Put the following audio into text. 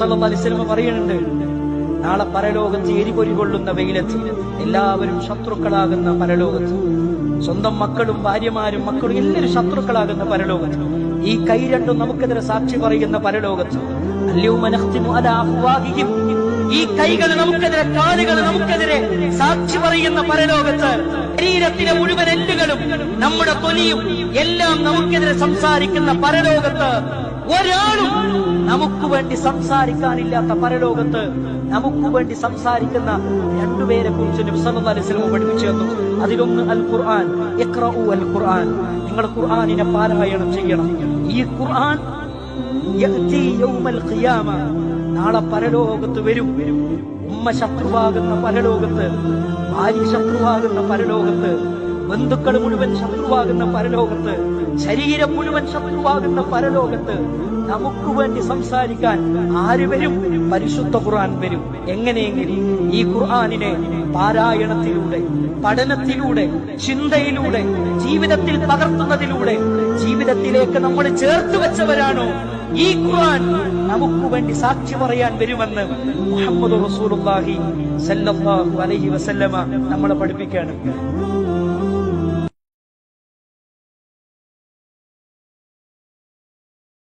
അലിസ്ലമ പറയുന്നുണ്ട് നാളെ പരലോകത്ത് എരിപൊരി കൊള്ളുന്ന വെയിലത്ത് എല്ലാവരും ശത്രുക്കളാകുന്ന പരലോകത്ത്. സ്വന്തം മക്കളും ഭാര്യമാരും മക്കളും എല്ലാവരും ശത്രുക്കളാകുന്ന പരലോകത്ത്. ഈ കൈ രണ്ടും നമുക്കെതിരെ സാക്ഷി പറയുന്ന പരലോകത്ത്. ഈ കൈകൾ നമുക്കെതിരെ കാലുകൾ നമുക്കെതിരെ സാക്ഷി പറയുന്ന പരലോകത്ത്. ശരീരത്തിലെ മുഴുവൻ എല്ലുകളും നമ്മുടെ തൊലിയും എല്ലാം നമുക്കെതിരെ സംസാരിക്കുന്ന പരലോകത്ത് ഒരാളും നമുക്ക് വേണ്ടി സംസാരിക്കാനില്ലാത്ത പരലോകത്ത് നമുക്ക് വേണ്ടി സംസാരിക്കുന്ന രണ്ടുപേരെ കുറിച്ച് നബി സല്ലല്ലാഹു അലൈഹി വസല്ലം പഠിപ്പിച്ചു തന്നു. അതിലൊന്ന് അൽ ഖുർആൻ അൽ ഖുർആൻ നിങ്ങൾ ഖുർആാനിനെ പാരായണം ചെയ്യണം. ഈ ഖുർആൻ നാളെ പരലോകത്ത് വരും. ഉമ്മ ശത്രുവാകുന്ന പരലോകത്ത് ഭാര്യ ശത്രുവാകുന്ന പരലോകത്ത് ബന്ധുക്കൾ മുഴുവൻ ശത്രുവാകുന്ന പരലോകത്ത് ശരീരം മുഴുവൻ ശത്രുവാകുന്ന പരലോകത്ത് നമുക്ക് വേണ്ടി സംസാരിക്കാൻ ആര് വരും? പരിശുദ്ധ ഖുർആൻ വരും. എങ്ങനെയെങ്കിലും ഈ ഖുർആാനിനെ പാരായണത്തിലൂടെ പഠനത്തിലൂടെ ചിന്തയിലൂടെ ജീവിതത്തിൽ പകർത്തുന്നതിലൂടെ ജീവിതത്തിലേക്ക് നമ്മൾ ചേർത്ത് വെച്ചവരാണോ? ഈ ഖുർആൻ നമുക്ക് വേണ്ടി സാക്ഷി പറയാൻ വരുമെന്ന് മുഹമ്മദ് റസൂലുള്ളാഹി സല്ലല്ലാഹു അലൈഹി വസല്ലമ നമ്മളെ പഠിപ്പിക്കുകയാണ്.